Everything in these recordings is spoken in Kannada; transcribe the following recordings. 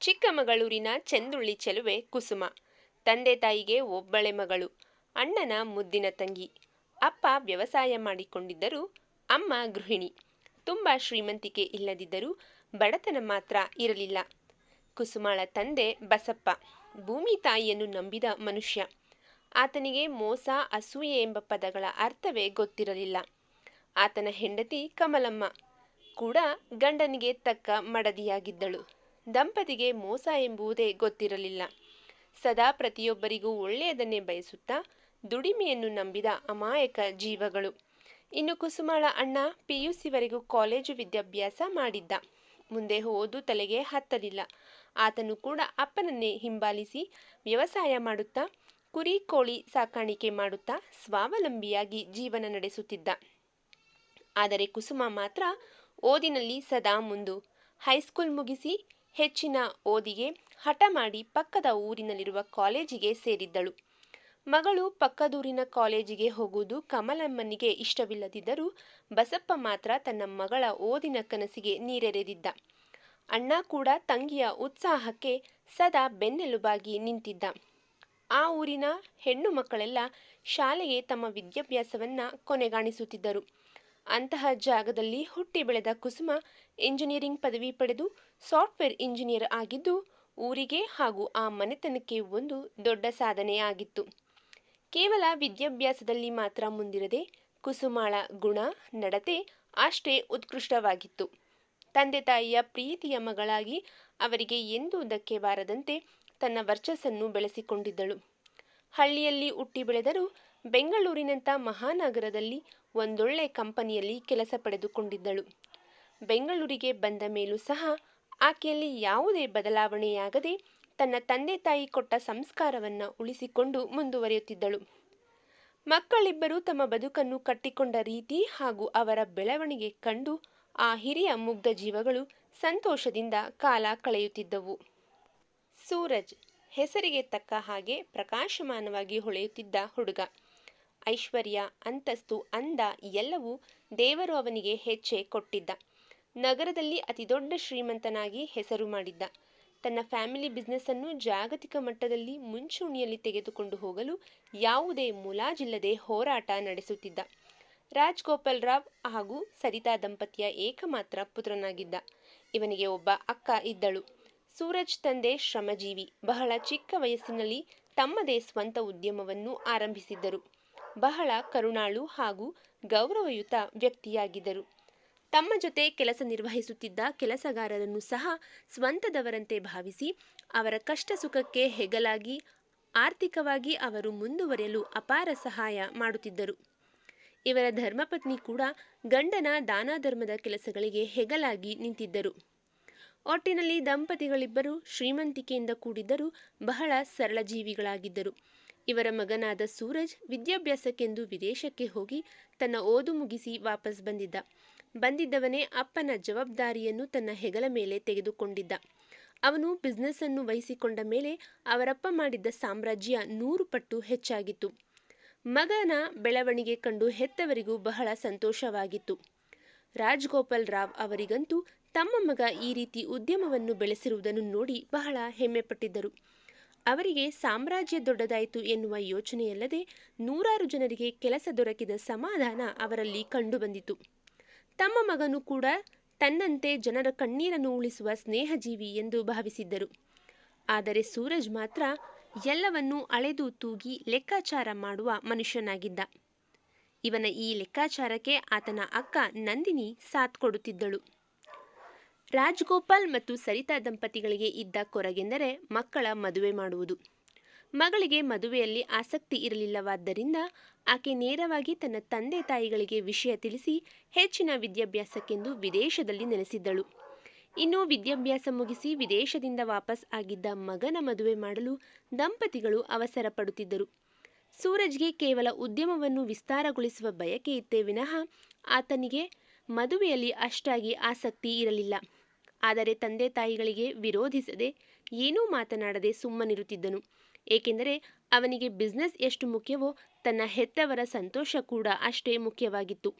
ಚಿಕ್ಕಮಗಳೂರಿನ ಚೆಂದುಳ್ಳಿ ಚೆಲುವೆ ಕುಸುಮ. ತಂದೆ ತಾಯಿಗೆ ಒಬ್ಬಳೆ ಮಗಳು, ಅಣ್ಣನ ಮುದ್ದಿನ ತಂಗಿ. ಅಪ್ಪ ವ್ಯವಸಾಯ ಮಾಡಿಕೊಂಡಿದ್ದರು ಅಮ್ಮ ಗೃಹಿಣಿ. ತುಂಬ ಶ್ರೀಮಂತಿಕೆ ಇಲ್ಲದಿದ್ದರೂ ಬಡತನ ಮಾತ್ರ ಇರಲಿಲ್ಲ. ಕುಸುಮಾಳ ತಂದೆ ಬಸಪ್ಪ, ಭೂಮಿ ತಾಯಿಯನ್ನು ನಂಬಿದ ಮನುಷ್ಯ. ಆತನಿಗೆ ಮೋಸ, ಅಸೂಯೆ ಎಂಬ ಪದಗಳ ಅರ್ಥವೇ ಗೊತ್ತಿರಲಿಲ್ಲ. ಆತನ ಹೆಂಡತಿ ಕಮಲಮ್ಮ ಕೂಡ ಗಂಡನಿಗೆ ತಕ್ಕ ಮಡದಿಯಾಗಿದ್ದಳು. ದಂಪತಿಗೆ ಮೋಸ ಎಂಬುದೇ ಗೊತ್ತಿರಲಿಲ್ಲ. ಸದಾ ಪ್ರತಿಯೊಬ್ಬರಿಗೂ ಒಳ್ಳೆಯದನ್ನೇ ಬಯಸುತ್ತಾ ದುಡಿಮೆಯನ್ನು ನಂಬಿದ ಅಮಾಯಕ ಜೀವಗಳು. ಇನ್ನು ಕುಸುಮಾಳ ಅಣ್ಣ ಪಿ ಯು ಸಿವರೆಗೂ ಕಾಲೇಜು ವಿದ್ಯಾಭ್ಯಾಸ ಮಾಡಿದ್ದ. ಮುಂದೆ ಓದು ತಲೆಗೆ ಹತ್ತಲಿಲ್ಲ. ಆತನು ಕೂಡ ಅಪ್ಪನನ್ನೇ ಹಿಂಬಾಲಿಸಿ ವ್ಯವಸಾಯ ಮಾಡುತ್ತಾ, ಕುರಿ ಕೋಳಿ ಸಾಕಾಣಿಕೆ ಮಾಡುತ್ತಾ ಸ್ವಾವಲಂಬಿಯಾಗಿ ಜೀವನ ನಡೆಸುತ್ತಿದ್ದ. ಆದರೆ ಕುಸುಮ ಮಾತ್ರ ಓದಿನಲ್ಲಿ ಸದಾ ಮುಂದು. ಹೈಸ್ಕೂಲ್ ಮುಗಿಸಿ ಹೆಚ್ಚಿನ ಓದಿಗೆ ಹಠ ಮಾಡಿ ಪಕ್ಕದ ಊರಿನಲ್ಲಿರುವ ಕಾಲೇಜಿಗೆ ಸೇರಿದ್ದಳು. ಮಗಳು ಪಕ್ಕದೂರಿನ ಕಾಲೇಜಿಗೆ ಹೋಗುವುದು ಕಮಲಮ್ಮನಿಗೆ ಇಷ್ಟವಿಲ್ಲದಿದ್ದರೂ ಬಸಪ್ಪ ಮಾತ್ರ ತನ್ನ ಮಗಳ ಓದಿನ ಕನಸಿಗೆ ನೀರೆರೆದಿದ್ದ. ಅಣ್ಣ ಕೂಡ ತಂಗಿಯ ಉತ್ಸಾಹಕ್ಕೆ ಸದಾ ಬೆನ್ನೆಲುಬಾಗಿ ನಿಂತಿದ್ದ. ಆ ಊರಿನ ಹೆಣ್ಣು ಮಕ್ಕಳೆಲ್ಲ ಶಾಲೆಗೆ ತಮ್ಮ ವಿದ್ಯಾಭ್ಯಾಸವನ್ನ ಕೊನೆಗಾಣಿಸುತ್ತಿದ್ದರು. ಅಂತಹ ಜಾಗದಲ್ಲಿ ಹುಟ್ಟಿ ಬೆಳೆದ ಕುಸುಮ ಇಂಜಿನಿಯರಿಂಗ್ ಪದವಿ ಪಡೆದು ಸಾಫ್ಟ್ವೇರ್ ಇಂಜಿನಿಯರ್ ಆಗಿದ್ದು, ಊರಿಗೆ ಹಾಗೂ ಆ ಮನೆತನಕ್ಕೆ ಒಂದು ದೊಡ್ಡ ಸಾಧನೆಯಾಗಿತ್ತು. ಕೇವಲ ವಿದ್ಯಾಭ್ಯಾಸದಲ್ಲಿ ಮಾತ್ರ ಮುಂದಿರದೆ ಕುಸುಮಾಳ ಗುಣ, ನಡತೆ ಅಷ್ಟೇ ಉತ್ಕೃಷ್ಟವಾಗಿತ್ತು. ತಂದೆ ತಾಯಿಯ ಪ್ರೀತಿಯ ಮಗಳಾಗಿ ಅವರಿಗೆ ಎಂದೂ ಧಕ್ಕೆ ಬಾರದಂತೆ ತನ್ನ ವರ್ಚಸ್ಸನ್ನು ಬೆಳೆಸಿಕೊಂಡಿದ್ದಳು. ಹಳ್ಳಿಯಲ್ಲಿ ಹುಟ್ಟಿ ಬೆಳೆದರೂ ಬೆಂಗಳೂರಿನಂಥ ಮಹಾನಗರದಲ್ಲಿ ಒಂದೊಳ್ಳೆ ಕಂಪನಿಯಲ್ಲಿ ಕೆಲಸ ಪಡೆದುಕೊಂಡಿದ್ದಳು. ಬೆಂಗಳೂರಿಗೆ ಬಂದ ಮೇಲೂ ಸಹ ಆಕೆಯಲ್ಲಿ ಯಾವುದೇ ಬದಲಾವಣೆಯಾಗದೆ ತನ್ನ ತಂದೆ ತಾಯಿ ಕೊಟ್ಟ ಸಂಸ್ಕಾರವನ್ನು ಉಳಿಸಿಕೊಂಡು ಮುಂದುವರಿಯುತ್ತಿದ್ದಳು. ಮಕ್ಕಳಿಬ್ಬರು ತಮ್ಮ ಬದುಕನ್ನು ಕಟ್ಟಿಕೊಂಡ ರೀತಿ ಹಾಗೂ ಅವರ ಬೆಳವಣಿಗೆ ಕಂಡು ಆ ಹಿರಿಯ ಮುಗ್ಧ ಜೀವಗಳು ಸಂತೋಷದಿಂದ ಕಾಲ ಕಳೆಯುತ್ತಿದ್ದವು. ಸೂರಜ್ ಹೆಸರಿಗೆ ತಕ್ಕ ಹಾಗೆ ಪ್ರಕಾಶಮಾನವಾಗಿ ಹೊಳೆಯುತ್ತಿದ್ದ ಹುಡುಗ. ಐಶ್ವರ್ಯ, ಅಂತಸ್ತು ಅಂದ ಎಲ್ಲವೂ ದೇವರು ಅವನಿಗೆ ಹೆಚ್ಚೆ ಕೊಟ್ಟಿದ್ದ. ನಗರದಲ್ಲಿ ಅತಿದೊಡ್ಡ ಶ್ರೀಮಂತನಾಗಿ ಹೆಸರು ಮಾಡಿದ್ದ. ತನ್ನ ಫ್ಯಾಮಿಲಿ ಬಿಸ್ನೆಸ್ಸನ್ನು ಜಾಗತಿಕ ಮಟ್ಟದಲ್ಲಿ ಮುಂಚೂಣಿಯಲ್ಲಿ ತೆಗೆದುಕೊಂಡು ಹೋಗಲು ಯಾವುದೇ ಮುಲಾಜಿಲ್ಲದೆ ಹೋರಾಟ ನಡೆಸುತ್ತಿದ್ದ. ರಾಜ್ ಗೋಪಾಲ್ ರಾವ್ ಹಾಗೂ ಸರಿತಾ ದಂಪತಿಯ ಏಕಮಾತ್ರ ಪುತ್ರನಾಗಿದ್ದ. ಇವನಿಗೆ ಒಬ್ಬ ಅಕ್ಕ ಇದ್ದಳು. ಸೂರಜ್ ತಂದೆ ಶ್ರಮಜೀವಿ ಬಹಳ ಚಿಕ್ಕ ವಯಸ್ಸಿನಲ್ಲಿ ತಮ್ಮದೇ ಸ್ವಂತ ಉದ್ಯಮವನ್ನು ಆರಂಭಿಸಿದ್ದರು. ಬಹಳ ಕರುಣಾಳು ಹಾಗೂ ಗೌರವಯುತ ವ್ಯಕ್ತಿಯಾಗಿದ್ದರು. ತಮ್ಮ ಜೊತೆ ಕೆಲಸ ನಿರ್ವಹಿಸುತ್ತಿದ್ದ ಕೆಲಸಗಾರರನ್ನು ಸಹ ಸ್ವಂತದವರಂತೆ ಭಾವಿಸಿ, ಅವರ ಕಷ್ಟ ಸುಖಕ್ಕೆ ಹೆಗಲಾಗಿ, ಆರ್ಥಿಕವಾಗಿ ಅವರು ಮುಂದುವರಿಯಲು ಅಪಾರ ಸಹಾಯ ಮಾಡುತ್ತಿದ್ದರು. ಇವರ ಧರ್ಮಪತ್ನಿ ಕೂಡ ಗಂಡನ ದಾನ ಧರ್ಮದ ಕೆಲಸಗಳಿಗೆ ಹೆಗಲಾಗಿ ನಿಂತಿದ್ದರು. ಒಟ್ಟಿನಲ್ಲಿ ದಂಪತಿಗಳಿಬ್ಬರು ಶ್ರೀಮಂತಿಕೆಯಿಂದ ಕೂಡಿದ್ದರೂ ಬಹಳ ಸರಳ ಜೀವಿಗಳಾಗಿದ್ದರು. ಇವರ ಮಗನಾದ ಸೂರಜ್ ವಿದ್ಯಾಭ್ಯಾಸಕ್ಕೆಂದು ವಿದೇಶಕ್ಕೆ ಹೋಗಿ ತನ್ನ ಓದು ಮುಗಿಸಿ ವಾಪಸ್ ಬಂದಿದ್ದ. ಬಂದಿದ್ದವನೇ ಅಪ್ಪನ ಜವಾಬ್ದಾರಿಯನ್ನು ತನ್ನ ಹೆಗಲ ಮೇಲೆ ತೆಗೆದುಕೊಂಡಿದ್ದ. ಅವನು ಬಿಸ್ನೆಸ್ ಅನ್ನು ವಹಿಸಿಕೊಂಡ ಮೇಲೆ ಅವರಪ್ಪ ಮಾಡಿದ್ದ ಸಾಮ್ರಾಜ್ಯ ನೂರು ಪಟ್ಟು ಹೆಚ್ಚಾಗಿತ್ತು. ಮಗನ ಬೆಳವಣಿಗೆ ಕಂಡು ಹೆತ್ತವರಿಗೂ ಬಹಳ ಸಂತೋಷವಾಗಿತ್ತು. ರಾಜ್ಗೋಪಾಲ್ ರಾವ್ ಅವರಿಗಂತೂ ತಮ್ಮ ಮಗ ಈ ರೀತಿ ಉದ್ಯಮವನ್ನು ಬೆಳೆಸಿರುವುದನ್ನು ನೋಡಿ ಬಹಳ ಹೆಮ್ಮೆಪಟ್ಟಿದ್ದರು. ಅವರಿಗೆ ಸಾಮ್ರಾಜ್ಯ ದೊಡ್ಡದಾಯಿತು ಎನ್ನುವ ಯೋಚನೆಯಲ್ಲದೆ ನೂರಾರು ಜನರಿಗೆ ಕೆಲಸ ದೊರಕಿದ ಸಮಾಧಾನ ಅವರಲ್ಲಿ ಕಂಡುಬಂದಿತು. ತಮ್ಮ ಮಗನು ಕೂಡ ತನ್ನಂತೆ ಜನರ ಕಣ್ಣೀರನ್ನು ಉಳಿಸುವ ಸ್ನೇಹಜೀವಿ ಎಂದು ಭಾವಿಸಿದ್ದರು. ಆದರೆ ಸೂರಜ್ ಮಾತ್ರ ಎಲ್ಲವನ್ನೂ ಅಳೆದು ತೂಗಿ ಲೆಕ್ಕಾಚಾರ ಮಾಡುವ ಮನುಷ್ಯನಾಗಿದ್ದ. ಇವನ ಈ ಲೆಕ್ಕಾಚಾರಕ್ಕೆ ಆತನ ಅಕ್ಕ ನಂದಿನಿ ಸಾಥ್ ಕೊಡುತ್ತಿದ್ದಳು. ರಾಜ್ಗೋಪಾಲ್ ಮತ್ತು ಸರಿತಾ ದಂಪತಿಗಳಿಗೆ ಇದ್ದ ಕೊರಗೆಂದರೆ ಮಕ್ಕಳ ಮದುವೆ ಮಾಡುವುದು. ಮಗಳಿಗೆ ಮದುವೆಯಲ್ಲಿ ಆಸಕ್ತಿ ಇರಲಿಲ್ಲವಾದ್ದರಿಂದ ಆಕೆ ನೇರವಾಗಿ ತನ್ನ ತಂದೆ ತಾಯಿಗಳಿಗೆ ವಿಷಯ ತಿಳಿಸಿ ಹೆಚ್ಚಿನ ವಿದ್ಯಾಭ್ಯಾಸಕ್ಕೆಂದು ವಿದೇಶದಲ್ಲಿ ನೆಲೆಸಿದ್ದಳು. ಇನ್ನು ವಿದ್ಯಾಭ್ಯಾಸ ಮುಗಿಸಿ ವಿದೇಶದಿಂದ ವಾಪಸ್ ಆಗಿದ್ದ ಮಗನ ಮದುವೆ ಮಾಡಲು ದಂಪತಿಗಳು ಅವಸರ ಪಡುತ್ತಿದ್ದರು. ಸೂರಜ್ಗೆ ಕೇವಲ ಉದ್ಯಮವನ್ನು ವಿಸ್ತಾರಗೊಳಿಸುವ ಬಯಕೆ ಇತ್ತೇ ವಿನಃ ಆತನಿಗೆ ಮದುವೆಯಲ್ಲಿ ಅಷ್ಟಾಗಿ ಆಸಕ್ತಿ ಇರಲಿಲ್ಲ. ಆದರೆ ತಂದೆ ತಾಯಿಗಳಿಗೆ ವಿರೋಧಿಸದೆ ಏನೂ ಮಾತನಾಡದೆ ಸುಮ್ಮನಿರುತ್ತಿದ್ದನು. ಏಕೆಂದರೆ ಅವನಿಗೆ ಬಿಸ್ನೆಸ್ ಎಷ್ಟು ಮುಖ್ಯವೋ ತನ್ನ ಹೆತ್ತವರ ಸಂತೋಷ ಕೂಡ ಅಷ್ಟೇ ಮುಖ್ಯವಾಗಿತ್ತು.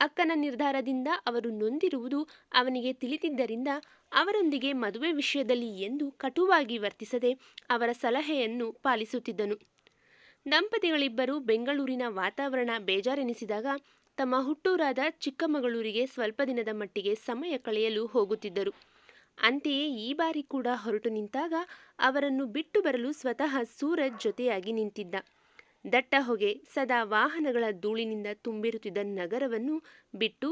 ಅಕ್ಕನ ನಿರ್ಧಾರದಿಂದ ಅವರು ನೊಂದಿರುವುದು ಅವನಿಗೆ ತಿಳಿದಿದ್ದರಿಂದ ಅವರೊಂದಿಗೆ ಮದುವೆ ವಿಷಯದಲ್ಲಿ ಎಂದು ಕಟುವಾಗಿ ವರ್ತಿಸದೆ ಅವರ ಸಲಹೆಯನ್ನು ಪಾಲಿಸುತ್ತಿದ್ದನು. ದಂಪತಿಗಳಿಬ್ಬರು ಬೆಂಗಳೂರಿನ ವಾತಾವರಣ ಬೇಜಾರೆನಿಸಿದಾಗ ತಮ್ಮ ಹುಟ್ಟೂರಾದ ಚಿಕ್ಕಮಗಳೂರಿಗೆ ಸ್ವಲ್ಪ ದಿನದ ಮಟ್ಟಿಗೆ ಸಮಯ ಕಳೆಯಲು ಹೋಗುತ್ತಿದ್ದರು. ಅಂತೆಯೇ ಈ ಬಾರಿ ಕೂಡ ಹೊರಟು ನಿಂತಾಗ ಅವರನ್ನು ಬಿಟ್ಟು ಬರಲು ಸ್ವತಃ ಸೂರಜ್ ಜೊತೆಯಾಗಿ ನಿಂತಿದ್ದ. ದಟ್ಟ ಹೊಗೆ ಸದಾ ವಾಹನಗಳ ಧೂಳಿನಿಂದ ತುಂಬಿರುತ್ತಿದ್ದ ನಗರವನ್ನು ಬಿಟ್ಟು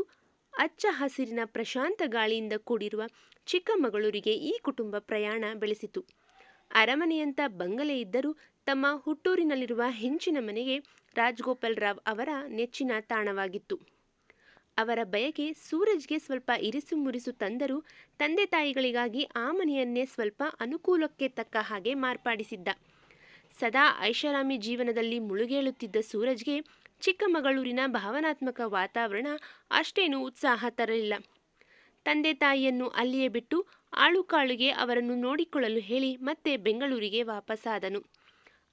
ಅಚ್ಚ ಹಸಿರಿನ ಪ್ರಶಾಂತ ಗಾಳಿಯಿಂದ ಕೂಡಿರುವ ಚಿಕ್ಕಮಗಳೂರಿಗೆ ಈ ಕುಟುಂಬ ಪ್ರಯಾಣ ಬೆಳೆಸಿತು. ಅರಮನೆಯಂಥ ಬಂಗಲೆ ಇದ್ದರೂ ತಮ್ಮ ಹುಟ್ಟೂರಿನಲ್ಲಿರುವ ಹೆಂಚಿನ ಮನೆಗೆ ರಾಜ್ಗೋಪಾಲ್ ರಾವ್ ಅವರ ನೆಚ್ಚಿನ ತಾಣವಾಗಿತ್ತು. ಅವರ ಬಯಕೆ ಸೂರಜ್ಗೆ ಸ್ವಲ್ಪ ಇರಿಸು ಮುರಿಸು ತಂದರೂ ತಂದೆ ತಾಯಿಗಳಿಗಾಗಿ ಆ ಮನೆಯನ್ನೇ ಸ್ವಲ್ಪ ಅನುಕೂಲಕ್ಕೆ ತಕ್ಕ ಹಾಗೆ ಮಾರ್ಪಾಡಿಸಿದ್ದ. ಸದಾ ಐಷಾರಾಮಿ ಜೀವನದಲ್ಲಿ ಮುಳುಗೇಳುತ್ತಿದ್ದ ಸೂರಜ್ಗೆ ಚಿಕ್ಕಮಗಳೂರಿನ ಭಾವನಾತ್ಮಕ ವಾತಾವರಣ ಅಷ್ಟೇನೂ ಉತ್ಸಾಹ ತರಲಿಲ್ಲ. ತಂದೆ ತಾಯಿಯನ್ನು ಅಲ್ಲಿಯೇ ಬಿಟ್ಟು ಆಳುಕಾಳುಗೆ ಅವರನ್ನು ನೋಡಿಕೊಳ್ಳಲು ಹೇಳಿ ಮತ್ತೆ ಬೆಂಗಳೂರಿಗೆ ವಾಪಸ್ಸಾದನು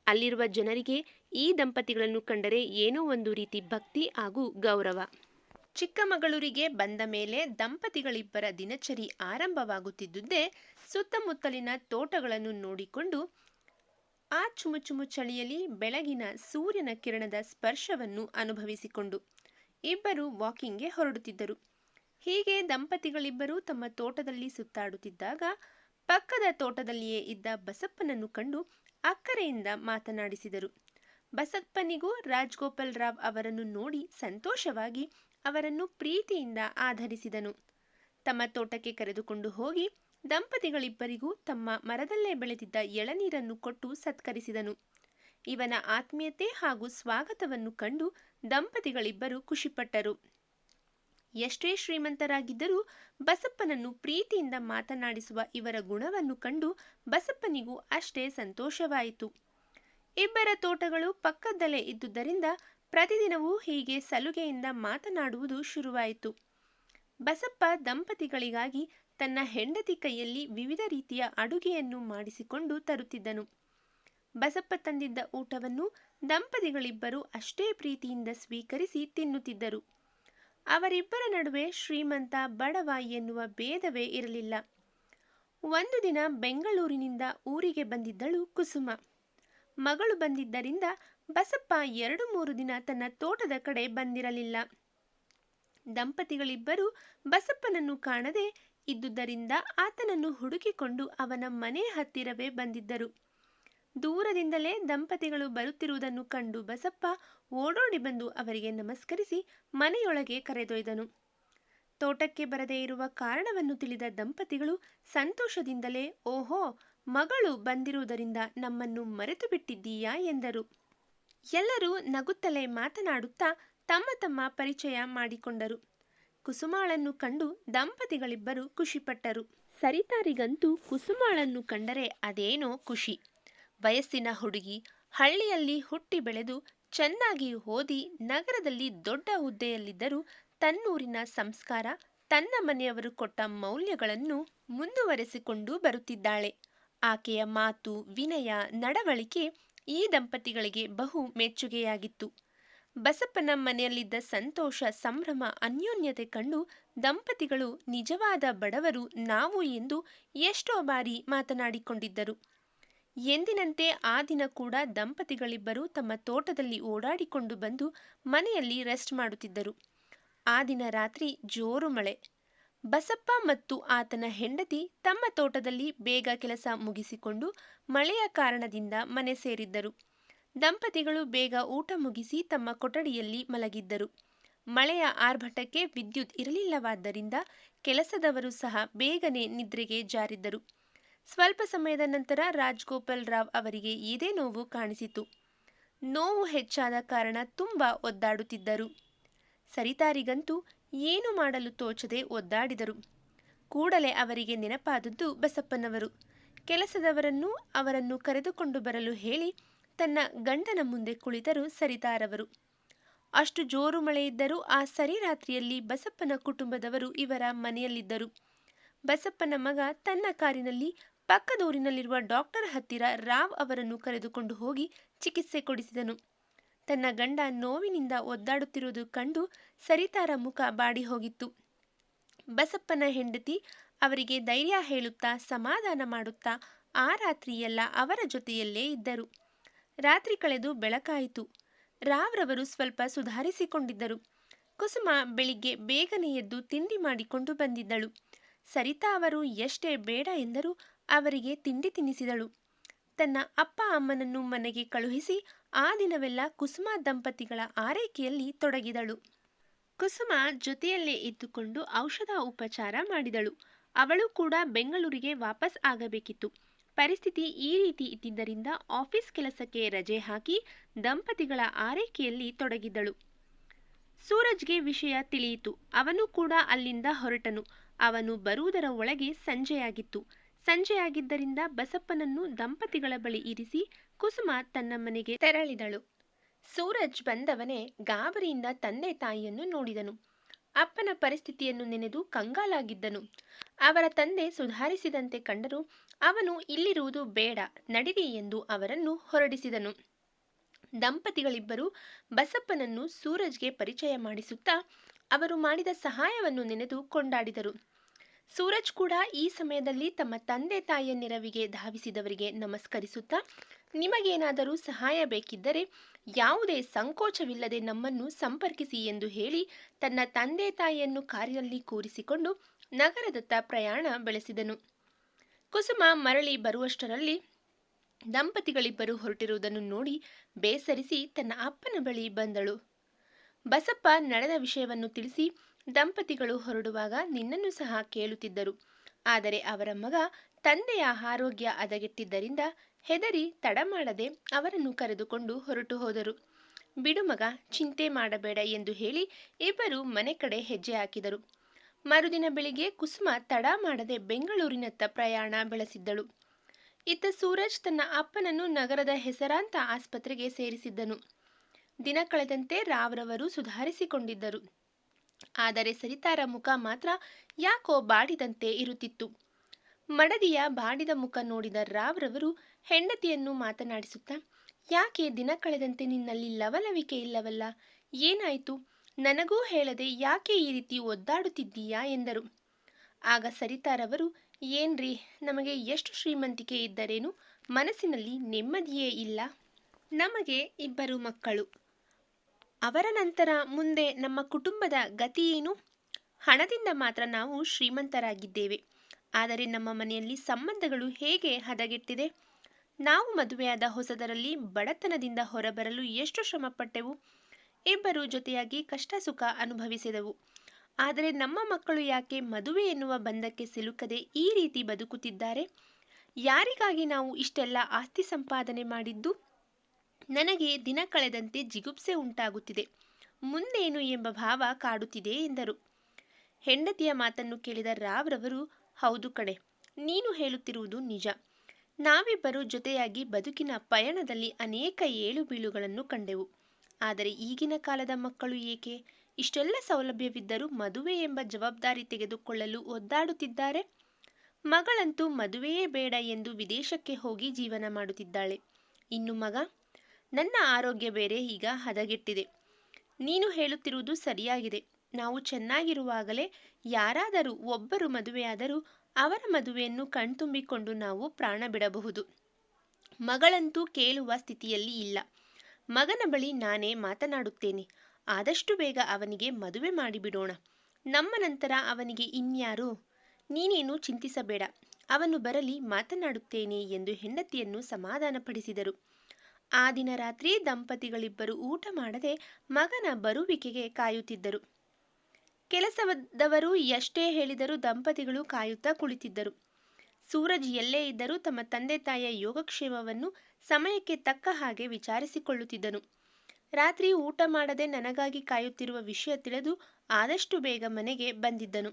ಅಲ್ಲಿರುವ ಜನರಿಗೆ ಈ ದಂಪತಿಗಳನ್ನು ಕಂಡರೆ ಏನೋ ಒಂದು ರೀತಿ ಭಕ್ತಿ ಹಾಗೂ ಗೌರವ. ಚಿಕ್ಕಮಗಳೂರಿಗೆ ಬಂದ ಮೇಲೆ ದಂಪತಿಗಳಿಬ್ಬರ ದಿನಚರಿ ಆರಂಭವಾಗುತ್ತಿದ್ದುದೇ ಸುತ್ತಮುತ್ತಲಿನ ತೋಟಗಳನ್ನು ನೋಡಿಕೊಂಡು ಆ ಚುಮುಚುಮು ಚಳಿಯಲ್ಲಿ ಬೆಳಗಿನ ಸೂರ್ಯನ ಕಿರಣದ ಸ್ಪರ್ಶವನ್ನು ಅನುಭವಿಸಿಕೊಂಡು ಇಬ್ಬರು ವಾಕಿಂಗ್ಗೆ ಹೊರಡುತ್ತಿದ್ದರು. ಹೀಗೆ ದಂಪತಿಗಳಿಬ್ಬರು ತಮ್ಮ ತೋಟದಲ್ಲಿ ಸುತ್ತಾಡುತ್ತಿದ್ದಾಗ ಪಕ್ಕದ ತೋಟದಲ್ಲಿಯೇ ಇದ್ದ ಬಸಪ್ಪನನ್ನು ಕಂಡು ಅಕ್ಕರೆಯಿಂದ ಮಾತನಾಡಿಸಿದರು. ಬಸಪ್ಪನಿಗೂ ರಾಜ್ಗೋಪಾಲ್ ರಾವ್ ಅವರನ್ನು ನೋಡಿ ಸಂತೋಷವಾಗಿ ಅವರನ್ನು ಪ್ರೀತಿಯಿಂದ ಆಧರಿಸಿದನು. ತಮ್ಮ ತೋಟಕ್ಕೆ ಕರೆದುಕೊಂಡು ಹೋಗಿ ದಂಪತಿಗಳಿಬ್ಬರಿಗೂ ತಮ್ಮ ಮರದಲ್ಲೇ ಬೆಳೆದಿದ್ದ ಎಳನೀರನ್ನು ಕೊಟ್ಟು ಸತ್ಕರಿಸಿದನು. ಇವನ ಆತ್ಮೀಯತೆ ಹಾಗೂ ಸ್ವಾಗತವನ್ನು ಕಂಡು ದಂಪತಿಗಳಿಬ್ಬರು ಖುಷಿಪಟ್ಟರು. ಎಷ್ಟೇ ಶ್ರೀಮಂತರಾಗಿದ್ದರೂ ಬಸಪ್ಪನನ್ನು ಪ್ರೀತಿಯಿಂದ ಮಾತನಾಡಿಸುವ ಇವರ ಗುಣವನ್ನು ಕಂಡು ಬಸಪ್ಪನಿಗೂ ಅಷ್ಟೇ ಸಂತೋಷವಾಯಿತು. ಇಬ್ಬರ ತೋಟಗಳು ಪಕ್ಕದಲ್ಲೇ ಇದ್ದುದರಿಂದ ಪ್ರತಿದಿನವೂ ಹೀಗೆ ಸಲುಗೆಯಿಂದ ಮಾತನಾಡುವುದು ಶುರುವಾಯಿತು. ಬಸಪ್ಪ ದಂಪತಿಗಳಿಗಾಗಿ ತನ್ನ ಹೆಂಡತಿ ಕೈಯಲ್ಲಿ ವಿವಿಧ ರೀತಿಯ ಅಡುಗೆಯನ್ನು ಮಾಡಿಸಿಕೊಂಡು ತರುತ್ತಿದ್ದನು. ಬಸಪ್ಪ ತಂದಿದ್ದ ಊಟವನ್ನು ದಂಪತಿಗಳಿಬ್ಬರು ಅಷ್ಟೇ ಪ್ರೀತಿಯಿಂದ ಸ್ವೀಕರಿಸಿ ತಿನ್ನುತ್ತಿದ್ದರು. ಅವರಿಬ್ಬರ ನಡುವೆ ಶ್ರೀಮಂತ ಬಡವ ಎನ್ನುವ ಭೇದವೇ ಇರಲಿಲ್ಲ. ಒಂದು ದಿನ ಬೆಂಗಳೂರಿನಿಂದ ಊರಿಗೆ ಬಂದಿದ್ದಳು ಕುಸುಮ. ಮಗಳು ಬಂದಿದ್ದರಿಂದ ಬಸಪ್ಪ ಎರಡು ಮೂರು ದಿನ ತನ್ನ ತೋಟದ ಕಡೆ ಬಂದಿರಲಿಲ್ಲ. ದಂಪತಿಗಳಿಬ್ಬರು ಬಸಪ್ಪನನ್ನು ಕಾಣದೆ ಇದ್ದುದರಿಂದ ಆತನನ್ನು ಹುಡುಕಿಕೊಂಡು ಅವನ ಮನೆ ಹತ್ತಿರವೇ ಬಂದಿದ್ದರು. ದೂರದಿಂದಲೇ ದಂಪತಿಗಳು ಬರುತ್ತಿರುವುದನ್ನು ಕಂಡು ಬಸಪ್ಪ ಓಡೋಡಿ ಬಂದು ಅವರಿಗೆ ನಮಸ್ಕರಿಸಿ ಮನೆಯೊಳಗೆ ಕರೆದೊಯ್ದನು. ತೋಟಕ್ಕೆ ಬರದೇ ಇರುವ ಕಾರಣವನ್ನು ತಿಳಿದ ದಂಪತಿಗಳು ಸಂತೋಷದಿಂದಲೇ, ಓಹೋ, ಮಗಳು ಬಂದಿರುವುದರಿಂದ ನಮ್ಮನ್ನು ಮರೆತು ಬಿಟ್ಟಿದ್ದೀಯಾ ಎಂದರು. ಎಲ್ಲರೂ ನಗುತ್ತಲೇ ಮಾತನಾಡುತ್ತಾ ತಮ್ಮ ತಮ್ಮ ಪರಿಚಯ ಮಾಡಿಕೊಂಡರು. ಕುಸುಮಾಳನ್ನು ಕಂಡು ದಂಪತಿಗಳಿಬ್ಬರು ಖುಷಿಪಟ್ಟರು. ಸರಿತಾರಿಗಂತೂ ಕುಸುಮಾಳನ್ನು ಕಂಡರೆ ಅದೇನೋ ಖುಷಿ. ವಯಸ್ಸಿನ ಹುಡುಗಿ ಹಳ್ಳಿಯಲ್ಲಿ ಹುಟ್ಟಿ ಬೆಳೆದು ಚೆನ್ನಾಗಿ ಓದಿ ನಗರದಲ್ಲಿ ದೊಡ್ಡ ಹುದ್ದೆಯಲ್ಲಿದ್ದರೂ ತನ್ನೂರಿನ ಸಂಸ್ಕಾರ, ತನ್ನ ಮನೆಯವರು ಕೊಟ್ಟ ಮೌಲ್ಯಗಳನ್ನು ಮುಂದುವರೆಸಿಕೊಂಡು ಬರುತ್ತಿದ್ದಾಳೆ. ಆಕೆಯ ಮಾತು, ವಿನಯ, ನಡವಳಿಕೆ ಈ ದಂಪತಿಗಳಿಗೆ ಬಹು ಮೆಚ್ಚುಗೆಯಾಗಿತ್ತು. ಬಸಪ್ಪನ ಮನೆಯಲ್ಲಿದ್ದ ಸಂತೋಷ, ಸಂಭ್ರಮ, ಅನ್ಯೋನ್ಯತೆ ಕಂಡು ದಂಪತಿಗಳು ನಿಜವಾದ ಬಡವರು ನಾವು ಎಂದು ಎಷ್ಟೋ ಬಾರಿ ಮಾತನಾಡಿಕೊಂಡಿದ್ದರು. ಎಂದಿನಂತೆ ಆ ದಿನ ಕೂಡ ದಂಪತಿಗಳಿಬ್ಬರು ತಮ್ಮ ತೋಟದಲ್ಲಿ ಓಡಾಡಿಕೊಂಡು ಬಂದು ಮನೆಯಲ್ಲಿ ರೆಸ್ಟ್ ಮಾಡುತ್ತಿದ್ದರು. ಆ ದಿನ ರಾತ್ರಿ ಜೋರು ಮಳೆ. ಬಸಪ್ಪ ಮತ್ತು ಆತನ ಹೆಂಡತಿ ತಮ್ಮ ತೋಟದಲ್ಲಿ ಬೇಗ ಕೆಲಸ ಮುಗಿಸಿಕೊಂಡು ಮಳೆಯ ಕಾರಣದಿಂದ ಮನೆ ಸೇರಿದ್ದರು. ದಂಪತಿಗಳು ಬೇಗ ಊಟ ಮುಗಿಸಿ ತಮ್ಮ ಕೊಠಡಿಯಲ್ಲಿ ಮಲಗಿದ್ದರು. ಮಳೆಯ ಆರ್ಭಟಕ್ಕೆ ವಿದ್ಯುತ್ ಇರಲಿಲ್ಲವಾದ್ದರಿಂದ ಕೆಲಸದವರು ಸಹ ಬೇಗನೆ ನಿದ್ರೆಗೆ ಜಾರಿದ್ದರು. ಸ್ವಲ್ಪ ಸಮಯದ ನಂತರ ರಾಜ್ಗೋಪಾಲ್ ರಾವ್ ಅವರಿಗೆ ಇದೇ ನೋವು ಕಾಣಿಸಿತು ನೋವು ಹೆಚ್ಚಾದ ಕಾರಣ ತುಂಬ ಒದ್ದಾಡುತ್ತಿದ್ದರು. ಸರಿತಾರಿಗಂತೂ ಏನು ಮಾಡಲು ತೋಚದೆ ಒದ್ದಾಡಿದರು. ಕೂಡಲೇ ಅವರಿಗೆ ನೆನಪಾದದ್ದು ಬಸಪ್ಪನವರು. ಕೆಲಸದವರನ್ನು ಅವರನ್ನು ಕರೆದುಕೊಂಡು ಬರಲು ಹೇಳಿ ತನ್ನ ಗಂಡನ ಮುಂದೆ ಕುಳಿತರು ಸರಿತಾರವರು. ಅಷ್ಟು ಜೋರು ಮಳೆಯಿದ್ದರೂ ಆ ಸರಿ ರಾತ್ರಿಯಲ್ಲಿ ಬಸಪ್ಪನ ಕುಟುಂಬದವರು ಇವರ ಮನೆಯಲ್ಲಿದ್ದರು. ಬಸಪ್ಪನ ಮಗ ತನ್ನ ಕಾರಿನಲ್ಲಿ ಪಕ್ಕದೂರಿನಲ್ಲಿರುವ ಡಾಕ್ಟರ್ ಹತ್ತಿರ ರಾವ್ ಅವರನ್ನು ಕರೆದುಕೊಂಡು ಹೋಗಿ ಚಿಕಿತ್ಸೆ ಕೊಡಿಸಿದನು. ತನ್ನ ಗಂಡ ನೋವಿನಿಂದ ಒದ್ದಾಡುತ್ತಿರುವುದು ಕಂಡು ಸರಿತಾರ ಮುಖ ಬಾಡಿ ಹೋಗಿತ್ತು. ಬಸಪ್ಪನ ಹೆಂಡತಿ ಅವರಿಗೆ ಧೈರ್ಯ ಹೇಳುತ್ತಾ ಸಮಾಧಾನ ಮಾಡುತ್ತಾ ಆ ರಾತ್ರಿಯೆಲ್ಲ ಅವರ ಜೊತೆಯಲ್ಲೇ ಇದ್ದರು. ರಾತ್ರಿ ಕಳೆದು ಬೆಳಕಾಯಿತು. ರಾವ್ರವರು ಸ್ವಲ್ಪ ಸುಧಾರಿಸಿಕೊಂಡಿದ್ದರು. ಕುಸುಮ ಬೆಳಿಗ್ಗೆ ಬೇಗನೆ ಎದ್ದು ತಿಂಡಿ ಮಾಡಿಕೊಂಡು ಬಂದಿದ್ದಳು. ಸರಿತಾ ಅವರು, ಎಷ್ಟೇ ಬೇಡ ಎಂದರೂ ಅವರಿಗೆ ತಿಂಡಿ ತಿನ್ನಿಸಿದಳು. ತನ್ನ ಅಪ್ಪ ಅಮ್ಮನನ್ನು ಮನೆಗೆ ಕಳುಹಿಸಿ ಆ ದಿನವೆಲ್ಲ ಕುಸುಮ ದಂಪತಿಗಳ ಆರೈಕೆಯಲ್ಲಿ ತೊಡಗಿದಳು. ಕುಸುಮ ಜೊತೆಯಲ್ಲೇ ಇದ್ದುಕೊಂಡು ಔಷಧ ಉಪಚಾರ ಮಾಡಿದಳು. ಅವಳು ಕೂಡ ಬೆಂಗಳೂರಿಗೆ ವಾಪಸ್ ಆಗಬೇಕಿತ್ತು. ಪರಿಸ್ಥಿತಿ ಈ ರೀತಿ ಇದ್ದಿದ್ದರಿಂದ ಆಫೀಸ್ ಕೆಲಸಕ್ಕೆ ರಜೆ ಹಾಕಿ ದಂಪತಿಗಳ ಆರೈಕೆಯಲ್ಲಿ ತೊಡಗಿದ್ದಳು ಸೂರಜ್ಗೆ ವಿಷಯ ತಿಳಿಯಿತು. ಅವನು ಕೂಡ ಅಲ್ಲಿಂದ ಹೊರಟನು. ಅವನು ಬರುವುದರ ಒಳಗೆ ಸಂಜೆಯಾಗಿತ್ತು. ಸಂಜೆಯಾಗಿದ್ದರಿಂದ ಬಸಪ್ಪನನ್ನು ದಂಪತಿಗಳ ಬಳಿ ಇರಿಸಿ ಕುಸುಮ ತನ್ನ ಮನೆಗೆ ತೆರಳಿದಳು. ಸೂರಜ್ ಬಂದವನೇ ಗಾಬರಿಯಿಂದ ತಂದೆ ತಾಯಿಯನ್ನು ನೋಡಿದನು. ಅಪ್ಪನ ಪರಿಸ್ಥಿತಿಯನ್ನು ನೆನೆದು ಕಂಗಾಲಾಗಿದ್ದನು. ಅವರ ತಂದೆ ಸುಧಾರಿಸಿದಂತೆ ಕಂಡರೂ ಅವನು ಇಲ್ಲಿರುವುದು ಬೇಡ, ನಡಿರಿ ಎಂದು ಅವರನ್ನು ಹೊರಡಿಸಿದನು. ದಂಪತಿಗಳಿಬ್ಬರು ಬಸಪ್ಪನನ್ನು ಸೂರಜ್ಗೆ ಪರಿಚಯ ಮಾಡಿಸುತ್ತಾ ಅವರು ಮಾಡಿದ ಸಹಾಯವನ್ನು ನೆನೆದು ಕೊಂಡಾಡಿದರು. ಸೂರಜ್ ಕೂಡ ಈ ಸಮಯದಲ್ಲಿ ತಮ್ಮ ತಂದೆ ತಾಯಿಯ ನೆರವಿಗೆ ಧಾವಿಸಿದವರಿಗೆ ನಮಸ್ಕರಿಸುತ್ತಾ, ನಿಮಗೇನಾದರೂ ಸಹಾಯ ಬೇಕಿದ್ದರೆ, ಯಾವುದೇ ಸಂಕೋಚವಿಲ್ಲದೆ ನಮ್ಮನ್ನು ಸಂಪರ್ಕಿಸಿ ಎಂದು ಹೇಳಿ ತನ್ನ ತಂದೆ ತಾಯಿಯನ್ನು ಕಾರಿನಲ್ಲಿ ಕೂರಿಸಿಕೊಂಡು ನಗರದತ್ತ ಪ್ರಯಾಣ ಬೆಳೆಸಿದನು. ಕುಸುಮ ಮರಳಿ ಬರುವಷ್ಟರಲ್ಲಿ ದಂಪತಿಗಳಿಬ್ಬರು ಹೊರಟಿರುವುದನ್ನು ನೋಡಿ ಬೇಸರಿಸಿ ತನ್ನ ಅಪ್ಪನ ಬಳಿ ಬಂದಳು. ಬಸಪ್ಪ ನಡೆದ ವಿಷಯವನ್ನು ತಿಳಿಸಿ ದಂಪತಿಗಳು ಹೊರಡುವಾಗ ನಿನ್ನನ್ನು ಸಹ ಕೇಳುತ್ತಿದ್ದರು. ಆದರೆ ಅವರ ಮಗ ತಂದೆಯ ಆರೋಗ್ಯ ಹದಗೆಟ್ಟಿದ್ದರಿಂದ ಹೆದರಿ ತಡ ಮಾಡದೆ ಅವರನ್ನು ಕರೆದುಕೊಂಡು ಹೊರಟು ಹೋದರು. ಬಿಡು ಮಗ, ಚಿಂತೆ ಮಾಡಬೇಡ ಎಂದು ಹೇಳಿ ಇಬ್ಬರು ಮನೆ ಕಡೆ ಹೆಜ್ಜೆ ಹಾಕಿದರು. ಮರುದಿನ ಬೆಳಿಗ್ಗೆ ಕುಸುಮ ತಡ ಮಾಡದೆ ಬೆಂಗಳೂರಿನತ್ತ ಪ್ರಯಾಣ ಬೆಳೆಸಿದ್ದಳು. ಇತ್ತ ಸೂರಜ್ ತನ್ನ ಅಪ್ಪನನ್ನು ನಗರದ ಹೆಸರಾಂತ ಆಸ್ಪತ್ರೆಗೆ ಸೇರಿಸಿದ್ದನು. ದಿನ ಕಳೆದಂತೆ ರಾವ್ರವರು ಸುಧಾರಿಸಿಕೊಂಡಿದ್ದರು. ಆದರೆ ಸರಿತಾರ ಮುಖ ಮಾತ್ರ ಯಾಕೋ ಬಾಡಿದಂತೆ ಇರುತ್ತಿತ್ತು. ಮಡದಿಯ ಬಾಡಿದ ಮುಖ ನೋಡಿದ ರಾವ್ರವರು ಹೆಂಡತಿಯನ್ನು ಮಾತನಾಡಿಸುತ್ತಾ, ಯಾಕೆ ದಿನ ಕಳೆದಂತೆ ನಿನ್ನಲ್ಲಿ ಲವಲವಿಕೆ ಇಲ್ಲವಲ್ಲ? ಏನಾಯಿತು? ನನಗೂ ಹೇಳದೆ ಯಾಕೆ ಈ ರೀತಿ ಒದ್ದಾಡುತ್ತಿದ್ದೀಯಾ? ಎಂದರು. ಆಗ ಸರಿತಾರವರು ಏನ್ರಿ, ನಮಗೆ ಎಷ್ಟು ಶ್ರೀಮಂತಿಕೆ ಇದ್ದರೇನು ಮನಸ್ಸಿನಲ್ಲಿ ನೆಮ್ಮದಿಯೇ ಇಲ್ಲ. ನಮಗೆ ಇಬ್ಬರು ಮಕ್ಕಳು. ಅವರ ನಂತರ ಮುಂದೆ ನಮ್ಮ ಕುಟುಂಬದ ಗತಿ ಏನು? ಹಣದಿಂದ ಮಾತ್ರ ನಾವು ಶ್ರೀಮಂತರಾಗಿದ್ದೇವೆ. ಆದರೆ ನಮ್ಮ ಮನೆಯಲ್ಲಿ ಸಂಬಂಧಗಳು ಹೇಗೆ ಹದಗೆಟ್ಟಿದೆ? ನಾವು ಮದುವೆಯಾದ ಹೊಸದರಲ್ಲಿ ಬಡತನದಿಂದ ಹೊರಬರಲು ಎಷ್ಟು ಶ್ರಮಪಟ್ಟೆವು? ಇಬ್ಬರು ಜೊತೆಯಾಗಿ ಕಷ್ಟ ಸುಖ ಅನುಭವಿಸಿದೆವು. ಆದರೆ ನಮ್ಮ ಮಕ್ಕಳು ಯಾಕೆ ಮದುವೆ ಎನ್ನುವ ಬಂಧಕ್ಕೆ ಸಿಲುಕದೆ ಈ ರೀತಿ ಬದುಕುತ್ತಿದ್ದಾರೆ? ಯಾರಿಗಾಗಿ ನಾವು ಇಷ್ಟೆಲ್ಲ ಆಸ್ತಿ ಸಂಪಾದನೆ ಮಾಡಿದ್ದು? ನನಗೆ ದಿನ ಕಳೆದಂತೆ ಜಿಗುಪ್ಸೆ ಉಂಟಾಗುತ್ತಿದೆ. ಮುಂದೇನು ಎಂಬ ಭಾವ ಕಾಡುತ್ತಿದೆ ಎಂದರು. ಹೆಂಡತಿಯ ಮಾತನ್ನು ಕೇಳಿದ ರಾವ್ರವರು ಹೌದು ಕಡೆ ನೀನು ಹೇಳುತ್ತಿರುವುದು ನಿಜ. ನಾವಿಬ್ಬರು ಜೊತೆಯಾಗಿ ಬದುಕಿನ ಪಯಣದಲ್ಲಿ ಅನೇಕ ಏಳು ಬೀಳುಗಳನ್ನು ಕಂಡೆವು. ಆದರೆ ಈಗಿನ ಕಾಲದ ಮಕ್ಕಳು ಏಕೆ? ಇಷ್ಟೆಲ್ಲ ಸೌಲಭ್ಯವಿದ್ದರೂ ಮದುವೆ ಎಂಬ ಜವಾಬ್ದಾರಿ ತೆಗೆದುಕೊಳ್ಳಲು ಒದ್ದಾಡುತ್ತಿದ್ದಾರೆ? ಮಗಳಂತೂ ಮದುವೆಯೇ ಬೇಡ ಎಂದು ವಿದೇಶಕ್ಕೆ ಹೋಗಿ ಜೀವನ ಮಾಡುತ್ತಿದ್ದಾಳೆ. ಇನ್ನು ಮಗ? ನನ್ನ ಆರೋಗ್ಯ ಬೇರೆ ಈಗ ಹದಗೆಟ್ಟಿದೆ. ನೀನು ಹೇಳುತ್ತಿರುವುದು ಸರಿಯಾಗಿದೆ. ನಾವು ಚೆನ್ನಾಗಿರುವಾಗಲೇ ಯಾರಾದರೂ ಒಬ್ಬರು ಮದುವೆಯಾದರೂ ಅವರ ಮದುವೆಯನ್ನು ಕಣ್ತುಂಬಿಕೊಂಡು ನಾವು ಪ್ರಾಣ ಬಿಡಬಹುದು. ಮಗಳಂತೂ ಕೇಳುವ ಸ್ಥಿತಿಯಲ್ಲಿ ಇಲ್ಲ. ಮಗನ ಬಳಿ ನಾನೇ ಮಾತನಾಡುತ್ತೇನೆ. ಆದಷ್ಟು ಬೇಗ ಅವನಿಗೆ ಮದುವೆ ಮಾಡಿಬಿಡೋಣ. ನಮ್ಮ ನಂತರ ಅವನಿಗೆ ಇನ್ಯಾರು? ನೀನೇನು ಚಿಂತಿಸಬೇಡ. ಅವನು ಬರಲಿ ಮಾತನಾಡುತ್ತೇನೆ ಎಂದು ಹೆಂಡತಿಯನ್ನು ಸಮಾಧಾನಪಡಿಸಿದರು. ಆ ದಿನ ರಾತ್ರಿ ದಂಪತಿಗಳಿಬ್ಬರು ಊಟ ಮಾಡದೆ ಮಗನ ಬರುವಿಕೆಗೆ ಕಾಯುತ್ತಿದ್ದರು. ಕೆಲಸದವರು ಎಷ್ಟೇ ಹೇಳಿದರೂ ದಂಪತಿಗಳು ಕಾಯುತ್ತಾ ಕುಳಿತಿದ್ದರು. ಸೂರಜ್ ಎಲ್ಲೇ ಇದ್ದರೂ ತಮ್ಮ ತಂದೆ ತಾಯಿಯ ಯೋಗಕ್ಷೇಮವನ್ನು ಸಮಯಕ್ಕೆ ತಕ್ಕ ಹಾಗೆ ವಿಚಾರಿಸಿಕೊಳ್ಳುತ್ತಿದ್ದನು. ರಾತ್ರಿ ಊಟ ಮಾಡದೆ ನನಗಾಗಿ ಕಾಯುತ್ತಿರುವ ವಿಷಯ ತಿಳಿದು ಆದಷ್ಟು ಬೇಗ ಮನೆಗೆ ಬಂದಿದ್ದನು.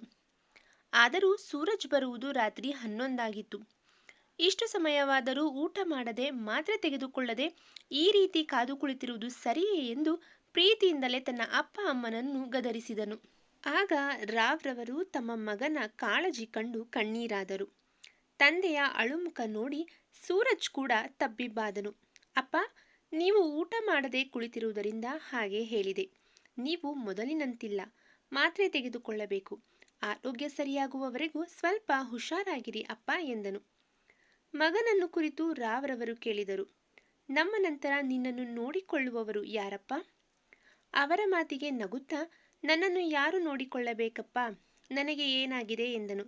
ಆದರೂ ಸೂರಜ್ ಬರುವುದು ರಾತ್ರಿ ಹನ್ನೊಂದಾಗಿತ್ತು. ಇಷ್ಟು ಸಮಯವಾದರೂ ಊಟ ಮಾಡದೆ ಮಾತ್ರೆ ತೆಗೆದುಕೊಳ್ಳದೆ ಈ ರೀತಿ ಕಾದು ಕುಳಿತಿರುವುದು ಸರಿಯೇ ಎಂದು ಪ್ರೀತಿಯಿಂದಲೇ ತನ್ನ ಅಪ್ಪ ಅಮ್ಮನನ್ನು ಗದರಿಸಿದನು. ಆಗ ರಾವ್ರವರು ತಮ್ಮ ಮಗನ ಕಾಳಜಿ ಕಂಡು ಕಣ್ಣೀರಾದರು. ತಂದೆಯ ಅಳುಮುಖ ನೋಡಿ ಸೂರಜ್ ಕೂಡ ತಬ್ಬಿಬ್ಬಾದನು. ಅಪ್ಪ, ನೀವು ಊಟ ಮಾಡದೆ ಕುಳಿತಿರುವುದರಿಂದ ಹಾಗೆ ಹೇಳಿದೆ. ನೀವು ಮೊದಲಿನಂತಿಲ್ಲ. ಮಾತ್ರೆ ತೆಗೆದುಕೊಳ್ಳಬೇಕು. ಆರೋಗ್ಯ ಸರಿಯಾಗುವವರೆಗೂ ಸ್ವಲ್ಪ ಹುಷಾರಾಗಿರಿ ಅಪ್ಪ ಎಂದನು. ಮಗನನ್ನು ಕುರಿತು ರಾವ್ರವರು ಕೇಳಿದರು. ನಮ್ಮ ನಂತರ ನಿನ್ನನ್ನು ನೋಡಿಕೊಳ್ಳುವವರು ಯಾರಪ್ಪ? ಅವರ ಮಾತಿಗೆ ನಗುತ್ತಾ, ನನ್ನನ್ನು ಯಾರು ನೋಡಿಕೊಳ್ಳಬೇಕಪ್ಪ? ನನಗೆ ಏನಾಗಿದೆ ಎಂದನು.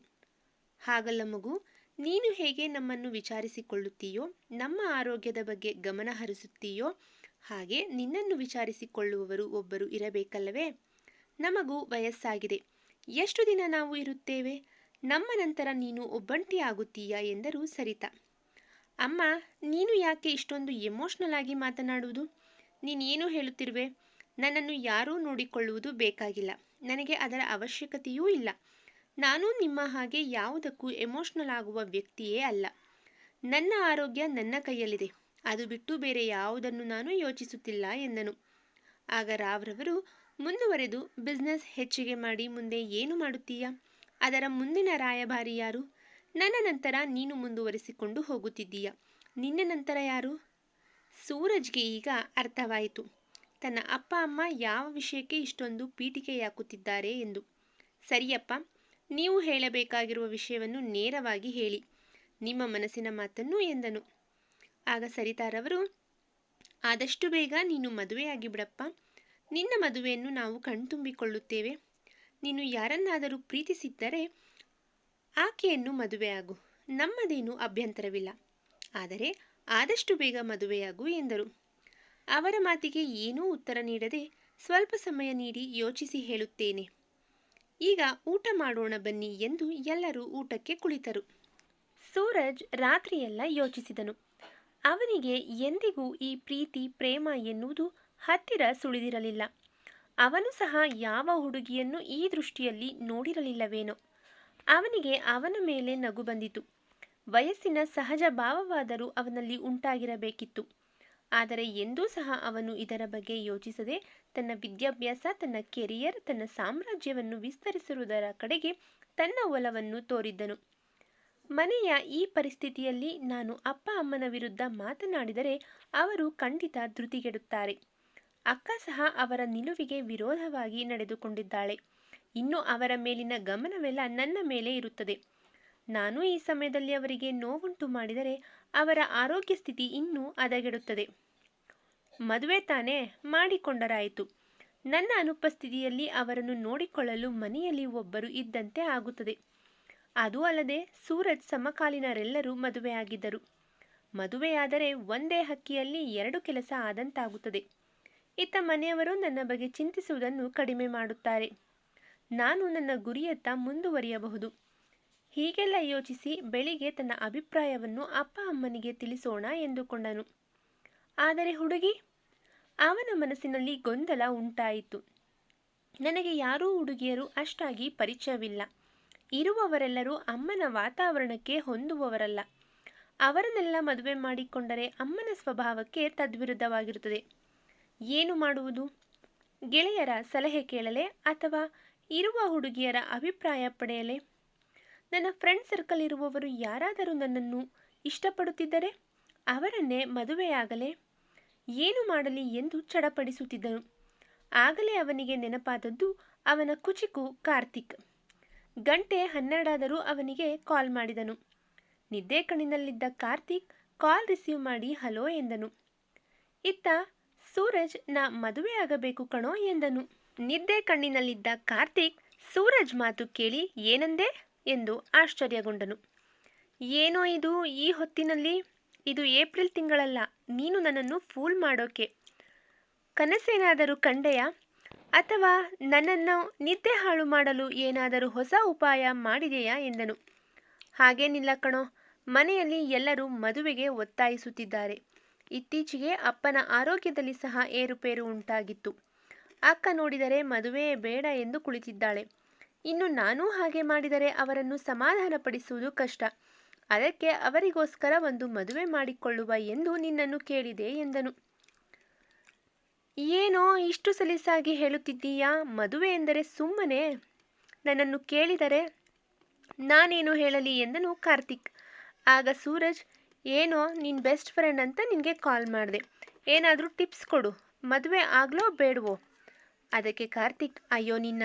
ಹಾಗಲ್ಲ ಮಗು, ನೀನು ಹೇಗೆ ನಮ್ಮನ್ನು ವಿಚಾರಿಸಿಕೊಳ್ಳುತ್ತೀಯೋ, ನಮ್ಮ ಆರೋಗ್ಯದ ಬಗ್ಗೆ ಗಮನ ಹರಿಸುತ್ತೀಯೋ, ಹಾಗೆ ನಿನ್ನನ್ನು ವಿಚಾರಿಸಿಕೊಳ್ಳುವವರು ಒಬ್ಬರು ಇರಬೇಕಲ್ಲವೇ? ನಮಗೂ ವಯಸ್ಸಾಗಿದೆ. ಎಷ್ಟು ದಿನ ನಾವು ಇರುತ್ತೇವೆ? ನಮ್ಮ ನಂತರ ನೀನು ಒಬ್ಬಂಟಿಯಾಗುತ್ತೀಯಾ ಎಂದರು ಸರಿತಾ. ಅಮ್ಮ, ನೀನು ಯಾಕೆ ಇಷ್ಟೊಂದು ಎಮೋಷ್ನಲ್ ಆಗಿ ಮಾತನಾಡುವುದು? ನೀನೇನು ಹೇಳುತ್ತಿರುವೆ? ನನ್ನನ್ನು ಯಾರೂ ನೋಡಿಕೊಳ್ಳುವುದು ಬೇಕಾಗಿಲ್ಲ. ನನಗೆ ಅದರ ಅವಶ್ಯಕತೆಯೂ ಇಲ್ಲ. ನಾನು ನಿಮ್ಮ ಹಾಗೆ ಯಾವುದಕ್ಕೂ ಎಮೋಷ್ನಲ್ ಆಗುವ ವ್ಯಕ್ತಿಯೇ ಅಲ್ಲ. ನನ್ನ ಆರೋಗ್ಯ ನನ್ನ ಕೈಯಲ್ಲಿದೆ. ಅದು ಬಿಟ್ಟು ಬೇರೆ ಯಾವುದನ್ನು ನಾನು ಯೋಚಿಸುತ್ತಿಲ್ಲ ಎಂದನು. ಆಗ ರಾವ್ರವರು ಮುಂದುವರೆದು ಬಿಸ್ನೆಸ್ ಹೆಚ್ಚಿಗೆ ಮಾಡಿ ಮುಂದೆ ಏನು ಮಾಡುತ್ತೀಯಾ? ಅದರ ಮುಂದಿನ ರಾಯಭಾರಿ ಯಾರು? ನನ್ನ ನಂತರ ನೀನು ಮುಂದುವರಿಸಿಕೊಂಡು ಹೋಗುತ್ತಿದ್ದೀಯ. ನಿನ್ನ ನಂತರ ಯಾರು? ಸೂರಜ್ಗೆ ಈಗ ಅರ್ಥವಾಯಿತು. ತನ್ನ ಅಪ್ಪ ಅಮ್ಮ ಯಾವ ವಿಷಯಕ್ಕೆ ಇಷ್ಟೊಂದು ಪೀಠಿಕೆಯಾಕುತ್ತಿದ್ದಾರೆ ಎಂದು. ಸರಿಯಪ್ಪ, ನೀವು ಹೇಳಬೇಕಾಗಿರುವ ವಿಷಯವನ್ನು ನೇರವಾಗಿ ಹೇಳಿ. ನಿಮ್ಮ ಮನಸ್ಸಿನ ಮಾತನ್ನು ಎಂದನು. ಆಗ ಸರಿತಾರವರು, ಆದಷ್ಟು ಬೇಗ ನೀನು ಮದುವೆಯಾಗಿ ಬಿಡಪ್ಪ. ನಿನ್ನ ಮದುವೆಯನ್ನು ನಾವು ಕಣ್ತುಂಬಿಕೊಳ್ಳುತ್ತೇವೆ. ನೀನು ಯಾರನ್ನಾದರೂ ಪ್ರೀತಿಸಿದ್ದರೆ ಆಕೆಯನ್ನು ಮದುವೆಯಾಗು. ನಮ್ಮದೇನು ಅಭ್ಯಂತರವಿಲ್ಲ. ಆದರೆ ಆದಷ್ಟು ಬೇಗ ಮದುವೆಯಾಗು ಎಂದರು. ಅವರ ಮಾತಿಗೆ ಏನೂ ಉತ್ತರ ನೀಡದೆ ಸ್ವಲ್ಪ ಸಮಯ ನೀಡಿ ಯೋಚಿಸಿ ಹೇಳುತ್ತೇನೆ. ಈಗ ಊಟ ಮಾಡೋಣ ಬನ್ನಿ ಎಂದು ಎಲ್ಲರೂ ಊಟಕ್ಕೆ ಕುಳಿತರು. ಸೂರಜ್ ರಾತ್ರಿಯೆಲ್ಲ ಯೋಚಿಸಿದನು. ಅವನಿಗೆ ಎಂದಿಗೂ ಈ ಪ್ರೀತಿ, ಪ್ರೇಮ ಎನ್ನುವುದು ಹತ್ತಿರ ಸುಳಿದಿರಲಿಲ್ಲ. ಅವನು ಸಹ ಯಾವ ಹುಡುಗಿಯನ್ನು ಈ ದೃಷ್ಟಿಯಲ್ಲಿ ನೋಡಿರಲಿಲ್ಲವೇನೋ. ಅವನಿಗೆ ಅವನ ಮೇಲೆ ನಗು ಬಂದಿತು. ವಯಸ್ಸಿನ ಸಹಜ ಭಾವವಾದರೂ ಅವನಲ್ಲಿ ಉಂಟಾಗಿರಬೇಕಿತ್ತು. ಆದರೆ ಎಂದೂ ಸಹ ಅವನು ಇದರ ಬಗ್ಗೆ ಯೋಚಿಸದೆ ತನ್ನ ವಿದ್ಯಾಭ್ಯಾಸ, ತನ್ನ ಕೆರಿಯರ್, ತನ್ನ ಸಾಮ್ರಾಜ್ಯವನ್ನು ವಿಸ್ತರಿಸಿರುವುದರ ಕಡೆಗೆ ತನ್ನ ಒಲವನ್ನು ತೋರಿದ್ದನು. ಮನೆಯ ಈ ಪರಿಸ್ಥಿತಿಯಲ್ಲಿ ನಾನು ಅಪ್ಪ ಅಮ್ಮನ ವಿರುದ್ಧ ಮಾತನಾಡಿದರೆ ಅವರು ಖಂಡಿತ ಧೃತಿಗೆಡುತ್ತಾರೆ. ಅಕ್ಕ ಸಹ ಅವರ ನಿಲುವಿಗೆ ವಿರೋಧವಾಗಿ ನಡೆದುಕೊಂಡಿದ್ದಾಳೆ. ಇನ್ನು ಅವರ ಮೇಲಿನ ಗಮನವೆಲ್ಲ ನನ್ನ ಮೇಲೆ ಇರುತ್ತದೆ. ನಾನು ಈ ಸಮಯದಲ್ಲಿ ಅವರಿಗೆ ನೋವುಂಟು ಮಾಡಿದರೆ ಅವರ ಆರೋಗ್ಯ ಸ್ಥಿತಿ ಇನ್ನೂ ಹದಗೆಡುತ್ತದೆ. ಮದುವೆ ತಾನೇ ಮಾಡಿಕೊಂಡರಾಯಿತು. ನನ್ನ ಅನುಪಸ್ಥಿತಿಯಲ್ಲಿ ಅವರನ್ನು ನೋಡಿಕೊಳ್ಳಲು ಮನೆಯಲ್ಲಿ ಒಬ್ಬರು ಇದ್ದಂತೆ ಆಗುತ್ತದೆ. ಅದೂ ಅಲ್ಲದೆ ಸೂರಜ್ ಸಮಕಾಲೀನರೆಲ್ಲರೂ ಮದುವೆಯಾಗಿದ್ದರು. ಮದುವೆಯಾದರೆ ಒಂದೇ ಹಕ್ಕಿಯಲ್ಲಿ ಎರಡು ಕೆಲಸ ಆದಂತಾಗುತ್ತದೆ. ಇತ್ತ ಮನೆಯವರು ನನ್ನ ಬಗ್ಗೆ ಚಿಂತಿಸುವುದನ್ನು ಕಡಿಮೆ ಮಾಡುತ್ತಾರೆ. ನಾನು ನನ್ನ ಗುರಿಯತ್ತ ಮುಂದುವರಿಯಬಹುದು. ಹೀಗೆಲ್ಲ ಯೋಚಿಸಿ ಬೆಳಿಗ್ಗೆ ತನ್ನ ಅಭಿಪ್ರಾಯವನ್ನು ಅಪ್ಪ ಅಮ್ಮನಿಗೆ ತಿಳಿಸೋಣ ಎಂದುಕೊಂಡನು. ಆದರೆ ಹುಡುಗಿ, ಅವನ ಮನಸ್ಸಿನಲ್ಲಿ ಗೊಂದಲ ಉಂಟಾಯಿತು. ನನಗೆ ಯಾರೂ ಹುಡುಗಿಯರು ಅಷ್ಟಾಗಿ ಪರಿಚಯವಿಲ್ಲ. ಇರುವವರೆಲ್ಲರೂ ಅಮ್ಮನ ವಾತಾವರಣಕ್ಕೆ ಹೊಂದುವವರಲ್ಲ. ಅವರನ್ನೆಲ್ಲ ಮದುವೆ ಮಾಡಿಕೊಂಡರೆ ಅಮ್ಮನ ಸ್ವಭಾವಕ್ಕೆ ತದ್ವಿರುದ್ಧವಾಗಿರುತ್ತದೆ. ಏನು ಮಾಡುವುದು? ಗೆಳೆಯರ ಸಲಹೆ ಕೇಳಲೆ ಅಥವಾ ಇರುವ ಹುಡುಗಿಯರ ಅಭಿಪ್ರಾಯ ಪಡೆಯಲೆ? ನನ್ನ ಫ್ರೆಂಡ್ ಸರ್ಕಲ್ ಇರುವವರು ಯಾರಾದರೂ ನನ್ನನ್ನು ಇಷ್ಟಪಡುತ್ತಿದ್ದರೆ ಅವರನ್ನೇ ಮದುವೆಯಾಗಲೇ? ಏನು ಮಾಡಲಿ ಎಂದು ಚಡಪಡಿಸುತ್ತಿದ್ದನು. ಆಗಲೇ ಅವನಿಗೆ ನೆನಪಾದದ್ದು ಅವನ ಕುಚಿಕು ಕಾರ್ತಿಕ್. ಗಂಟೆ ಹನ್ನೆರಡಾದರೂ ಅವನಿಗೆ ಕಾಲ್ ಮಾಡಿದನು. ನಿದ್ದೆ ಕಣ್ಣಿನಲ್ಲಿದ್ದ ಕಾರ್ತಿಕ್ ಕಾಲ್ ರಿಸೀವ್ ಮಾಡಿ ಹಲೋ ಎಂದನು. ಇತ್ತ ಸೂರಜ್, ನಾ ಮದುವೆ ಆಗಬೇಕು ಕಣೋ ಎಂದನು. ನಿದ್ದೆ ಕಣ್ಣಿನಲ್ಲಿದ್ದ ಕಾರ್ತಿಕ್ ಸೂರಜ್ ಮಾತು ಕೇಳಿ ಏನಂದೆ ಎಂದು ಆಶ್ಚರ್ಯಗೊಂಡನು. ಏನೋ ಇದು ಈ ಹೊತ್ತಿನಲ್ಲಿ? ಇದು ಏಪ್ರಿಲ್ ತಿಂಗಳಲ್ಲ, ನೀನು ನನ್ನನ್ನು ಫೂಲ್ ಮಾಡೋಕೆ. ಕನಸೇನಾದರೂ ಕಂಡೆಯ? ಅಥವಾ ನನ್ನನ್ನು ನಿದ್ದೆ ಹಾಳು ಮಾಡಲು ಏನಾದರೂ ಹೊಸ ಉಪಾಯ ಮಾಡಿದೆಯಾ? ಎಂದನು. ಹಾಗೇನಿಲ್ಲ ಕಣೋ, ಮನೆಯಲ್ಲಿ ಎಲ್ಲರೂ ಮದುವೆಗೆ ಒತ್ತಾಯಿಸುತ್ತಿದ್ದಾರೆ. ಇತ್ತೀಚೆಗೆ ಅಪ್ಪನ ಆರೋಗ್ಯದಲ್ಲಿ ಸಹ ಏರುಪೇರು ಉಂಟಾಗಿತ್ತು. ಅಕ್ಕ ನೋಡಿದರೆ ಮದುವೆಯೇ ಬೇಡ ಎಂದು ಕುಳಿತಿದ್ದಾಳೆ. ಇನ್ನು ನಾನೂ ಹಾಗೆ ಮಾಡಿದರೆ ಅವರನ್ನು ಸಮಾಧಾನಪಡಿಸುವುದು ಕಷ್ಟ. ಅದಕ್ಕೆ ಅವರಿಗೋಸ್ಕರ ಒಂದು ಮದುವೆ ಮಾಡಿಕೊಳ್ಳುವ ಎಂದು ನಿನ್ನನ್ನು ಕೇಳಿದೆ ಎಂದನು. ಏನೋ ಇಷ್ಟು ಸಲೀಸಾಗಿ ಹೇಳುತ್ತಿದ್ದೀಯಾ? ಮದುವೆ ಎಂದರೆ ಸುಮ್ಮನೆ. ನನ್ನನ್ನು ಕೇಳಿದರೆ ನಾನೇನು ಹೇಳಲಿ ಎಂದನು ಕಾರ್ತಿಕ್. ಆಗ ಸೂರಜ್ ಏನೋ ನಿನ್ನ ಬೆಸ್ಟ್ ಫ್ರೆಂಡ್ ಅಂತ ನಿನಗೆ ಕಾಲ್ ಮಾಡಿದೆ. ಏನಾದರೂ ಟಿಪ್ಸ್ ಕೊಡು. ಮದುವೆ ಆಗಲೋ ಬೇಡವೋ? ಅದಕ್ಕೆ ಕಾರ್ತಿಕ್, ಅಯ್ಯೋ ನಿನ್ನ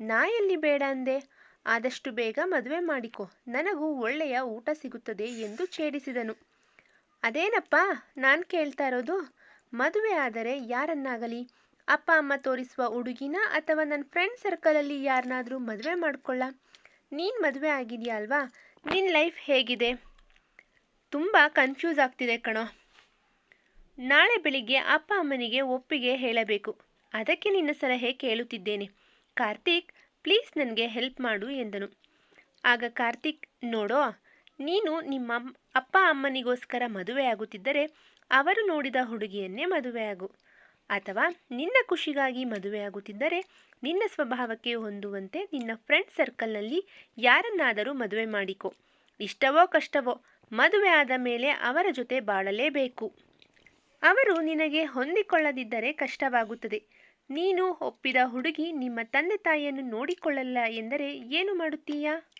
ನಾ ಎಲ್ಲಿ ಬೇಡ ಅಂದೆ. ಆದಷ್ಟು ಬೇಗ ಮದುವೆ ಮಾಡಿಕೊ. ನನಗೂ ಒಳ್ಳೆಯ ಊಟ ಸಿಗುತ್ತದೆ ಎಂದು ಛೇಡಿಸಿದನು. ಅದೇನಪ್ಪ? ನಾನು ಕೇಳ್ತಾ ಇರೋದು, ಮದುವೆ ಆದರೆ ಯಾರನ್ನಾಗಲಿ? ಅಪ್ಪ, ಅಮ್ಮ ತೋರಿಸುವ ಹುಡುಗಿನ ಅಥವಾ ನನ್ನ ಫ್ರೆಂಡ್ ಸರ್ಕಲಲ್ಲಿ ಯಾರನ್ನಾದರೂ ಮದುವೆ ಮಾಡ್ಕೊಳ್ಳ? ನೀನು ಮದುವೆ ಆಗಿದೆಯಾ ಅಲ್ವಾ? ನಿನ್ನ ಲೈಫ್ ಹೇಗಿದೆ? ತುಂಬ ಕನ್ಫ್ಯೂಸ್ ಆಗ್ತಿದೆ ಕಣೋ. ನಾಳೆ ಬೆಳಿಗ್ಗೆ ಅಪ್ಪ ಅಮ್ಮನಿಗೆ ಒಪ್ಪಿಗೆ ಹೇಳಬೇಕು. ಅದಕ್ಕೆ ನಿನ್ನ ಸಲಹೆ ಕೇಳುತ್ತಿದ್ದೇನೆ. ಕಾರ್ತಿಕ್ ಪ್ಲೀಸ್ ನನಗೆ ಹೆಲ್ಪ್ ಮಾಡು ಎಂದನು. ಆಗ ಕಾರ್ತಿಕ್, ನೋಡೋ, ನೀನು ನಿಮ್ಮ ಅಪ್ಪ ಅಮ್ಮನಿಗೋಸ್ಕರ ಮದುವೆಯಾಗುತ್ತಿದ್ದರೆ ಅವರು ನೋಡಿದ ಹುಡುಗಿಯನ್ನೇ ಮದುವೆಯಾಗು ಅಥವಾ ನಿನ್ನ ಖುಷಿಗಾಗಿ ಮದುವೆಯಾಗುತ್ತಿದ್ದರೆ ನಿನ್ನ ಸ್ವಭಾವಕ್ಕೆ ಹೊಂದುವಂತೆ ನಿನ್ನ ಫ್ರೆಂಡ್ ಸರ್ಕಲ್ನಲ್ಲಿ ಯಾರನ್ನಾದರೂ ಮದುವೆ ಮಾಡಿಕೊ. ಇಷ್ಟವೋ ಕಷ್ಟವೋ ಮದುವೆ ಆದ ಮೇಲೆ ಅವರ ಜೊತೆ ಬಾಳಲೇಬೇಕು. ಅವರು ನಿನಗೆ ಹೊಂದಿಕೊಳ್ಳದಿದ್ದರೆ ಕಷ್ಟವಾಗುತ್ತದೆ. ನೀನು ಒಪ್ಪಿದ ಹುಡುಗಿ ನಿಮ್ಮ ತಂದೆ ತಾಯಿಯನ್ನು ನೋಡಿಕೊಳ್ಳಲ್ಲ ಎಂದರೆ ಏನು ಮಾಡುತ್ತೀಯಾ?